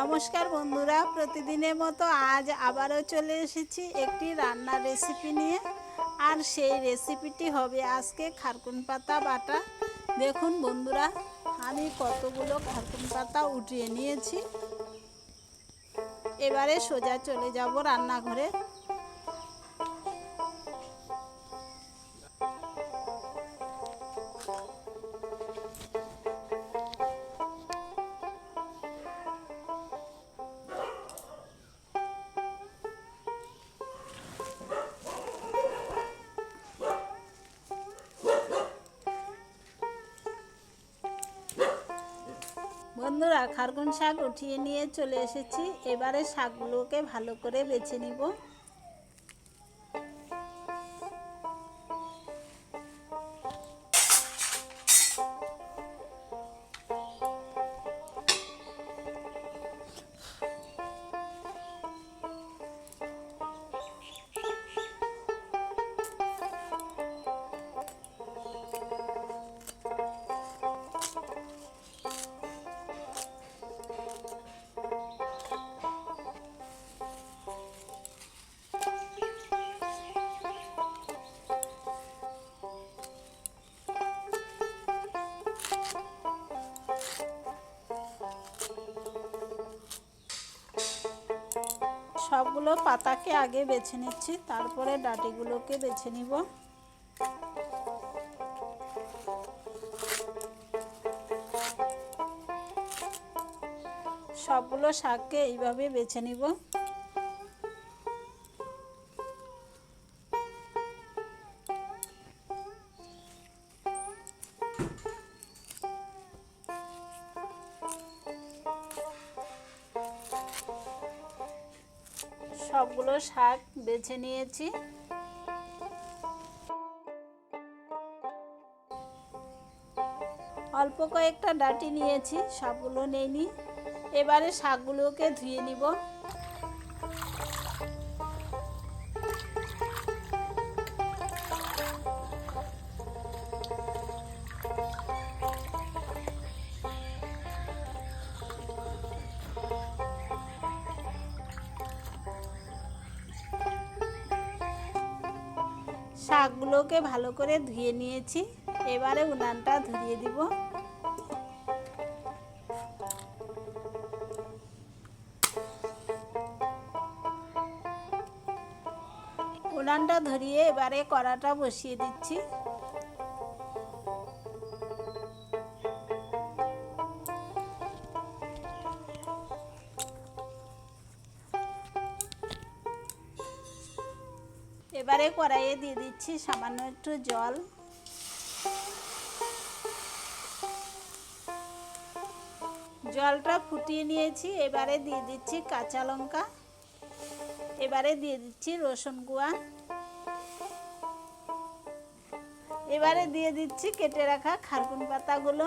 নমস্কার বন্ধুরা, প্রতিদিনের মতো আজ আবারও চলে এসেছি একটি রান্নার রেসিপি নিয়ে। আর সেই রেসিপিটি হবে আজকে খারকুন পাতা বাটা। দেখুন বন্ধুরা, আমি কতগুলো খারকুন পাতা উঠিয়ে নিয়েছি। এবারে সোজা চলে যাব রান্নাঘরে। বন্ধুরা খারগুন শাক উঠিয়ে নিয়ে চলে এসেছি। এবারে শাকগুলোকে ভালো করে বেছে নিব। সবগুলো পাতাকে আগে বেছে নিচ্ছি তারপরে ডাটিগুলোকে বেছে নিব। সবগুলো শাককে এইভাবে বেছে নিব। সবগুলো শাক বেছে নিয়েছি। অল্প কয়েকটা ডাটি নিয়েছি সবগুলো নেইনি। এবারে শাকগুলোকে ধুয়ে নিব। শাকগুলোকে ভালো করে ধুয়ে নিয়েছি। এবারে উনানটা ধরিয়ে দিব। উনানটা ধরিয়ে এবারে কড়াটা বসিয়ে দিচ্ছি। এবারে কড়াইয়ে দিয়ে দিচ্ছি সামান্য একটু জল। জলটা ফুটিয়ে নিয়েছি, এবারে দিয়ে দিচ্ছি কাঁচা লঙ্কা। এবারে দিয়ে দিচ্ছি রসুন গুঁয়া এবারে দিয়ে দিচ্ছি কেটে রাখা খারকুন পাতাগুলো।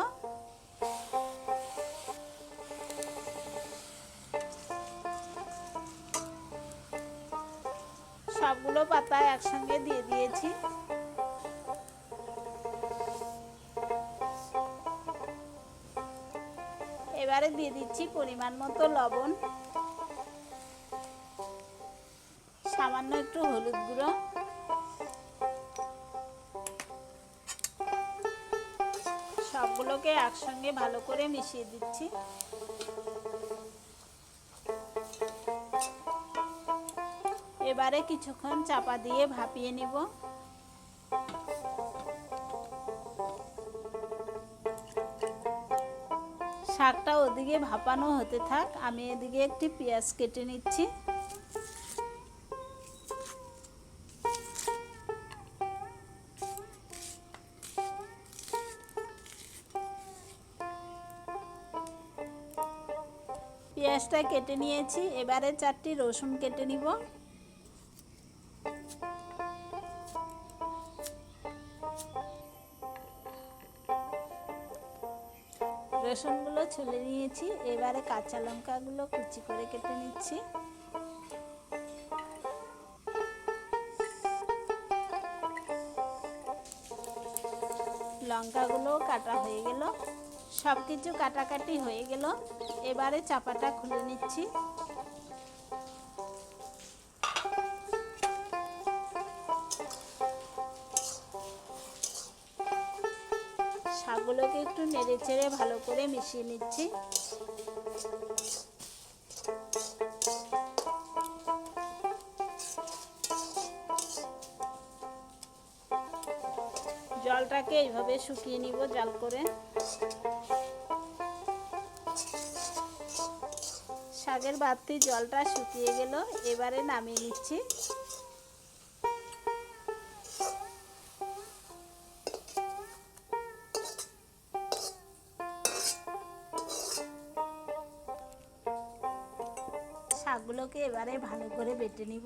সবগুলো পাতা একসঙ্গে দিয়ে দিয়েছি। এবারে দিয়ে দিচ্ছি পরিমাণ মতো লবণ। সামান্য একটু হলুদ গুঁড়ো। সবগুলোকে একসঙ্গে ভালো করে মিশিয়ে দিচ্ছি। এবারে কিছুক্ষণ চাপা দিয়ে ভাপিয়ে নিব। শাকটা ওদিকে ভাপানো হতে থাক, আমি এদিকে একটি পেঁয়াজ কেটে নিচ্ছি। পেঁয়াজটা কেটে নিয়েছি, এবারে চারটি রসুন কেটে নিব। রসুনগুলো ছুলে নিয়েছি। এবারে কাঁচা লঙ্কাগুলো কুচি করে কেটে নিচ্ছি। লঙ্কাগুলো কাটা হয়ে গেল। সব কিছু কাটাকাটি হয়ে গেল। এবারে চাপাটা খুলে নিচ্ছি। শাকগুলোকে একটু নেড়ে চেড়ে ভালো করে মিশিয়ে নিচ্ছি। জলটাকে এইভাবে শুকিয়ে নিব জাল করে। শাকের বাড়তি জলটা শুকিয়ে গেল, এবারে নামিয়ে নিচ্ছি। শাকগুলোকে এবারে ভালো করে বেটে নিব।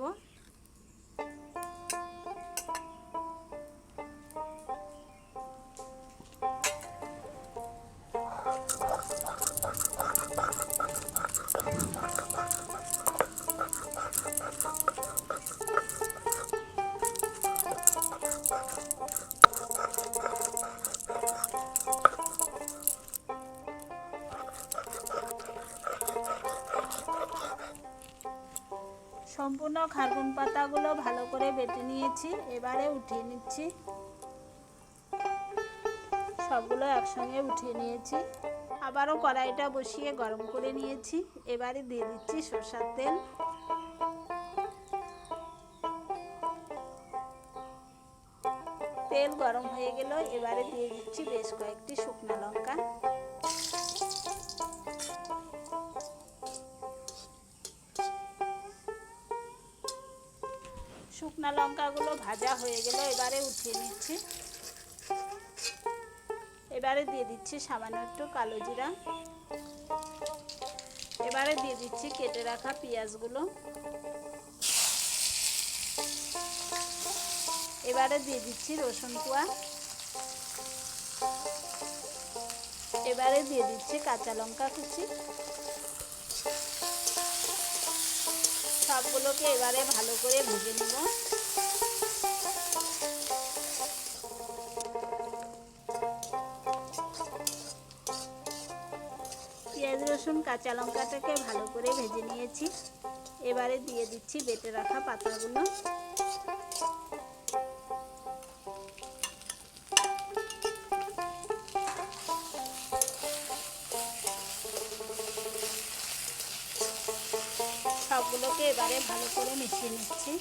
খারকুন পাতাগুলো ভালো করে বেটে নিয়েছি, এবারে উঠিয়ে নিচ্ছি। সবগুলো একসঙ্গে উঠিয়ে নিয়েছি। আবারও কড়াইটা বসিয়ে গরম করে নিয়েছি। এবারে দিয়ে দিচ্ছি সরষার তেল। তেল গরম হয়ে গেল, এবারে দিয়ে দিচ্ছি বেশ কয়েকটি শুকনো লঙ্কা। শুকনো লঙ্কাগুলো ভাজা হয়ে গেল, এবারে উঠিয়ে নিচ্ছি। এবারে দিয়ে দিচ্ছি সামান্য একটু কালো জিরা। এবারে দিয়ে দিচ্ছি কেটে রাখা পেঁয়াজগুলো। এবারে দিয়ে দিচ্ছি রসুন কুয়া। এবারে দিয়ে দিচ্ছি কাঁচা লঙ্কা কুচি। সবগুলোকে এবারে ভালো করে ভেজে নেব। পেঁয়াজ, রসুন, কাঁচা লঙ্কাটাকে ভালো করে ভেজে নিয়েছি। এবারে দিয়ে দিচ্ছি বেটে রাখা পাতাগুলো। এবারে ভালো করে মিশিয়ে নিচ্ছি।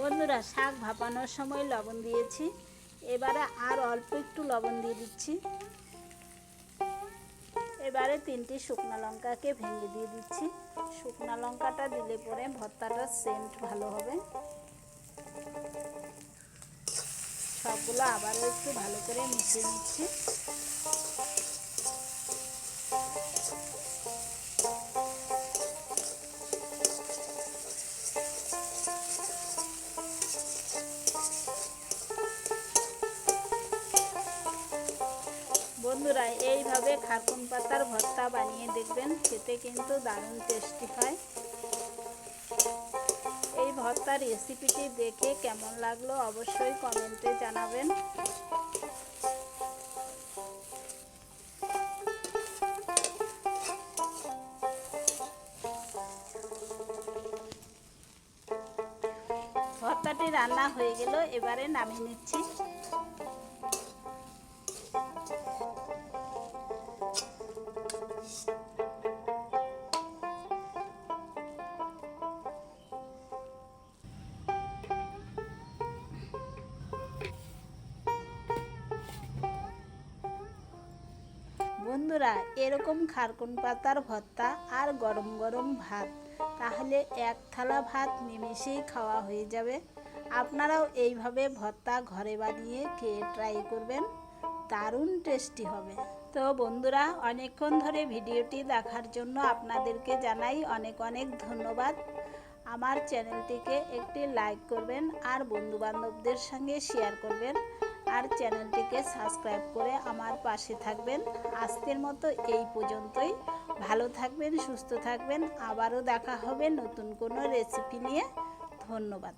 বন্ধুরা, শাক ভাপানোর সময় লবণ দিয়েছি। এবারে আর অল্প একটু লবণ দিয়ে দিচ্ছি। এবারে তিনটি শুকনো লঙ্কাকে ভেঙে দিয়ে দিচ্ছি। শুকনো লঙ্কাটা দিলে পরে ভর্তাটার সেন্ট ভালো হবে। সবগুলো আবারও একটু ভালো করে মিশিয়ে নিচ্ছি। বন্ধুরা, এইভাবে খারকুন পাতার ভর্তা বানিয়ে দেখবেন, খেতে কিন্তু দারুণ টেস্টি হয়। এই রেসিপিটি দেখে কেমন লাগল অবশ্যই কমেন্টে জানাবেন। ভর্তাটি রান্না হয়ে গেল, এবারে নামিয়ে নিচ্ছি। বন্ধুরা, এরকম খারকুন পাতার ভর্তা আর গরম গরম ভাত, তাহলে এক থালা ভাত নিমেষেই খাওয়া হয়ে যাবে। আপনারাও এইভাবে ভর্তা ঘরে বানিয়ে খেয়ে ট্রাই করবেন, দারুণ টেস্টি হবে। তো বন্ধুরা, অনেকক্ষণ ধরে ভিডিওটি দেখার জন্য আপনাদেরকে জানাই অনেক অনেক ধন্যবাদ। আমার চ্যানেলটিকে একটি লাইক করবেন আর বন্ধু বান্ধবদের সঙ্গে শেয়ার করবেন। আর চ্যানেলটিকে সাবস্ক্রাইব করে আমার পাশে থাকবেন। আজকের মতো এই পর্যন্তই। ভালো থাকবেন, সুস্থ থাকবেন। আবারও দেখা হবে নতুন কোনো রেসিপি নিয়ে। ধন্যবাদ।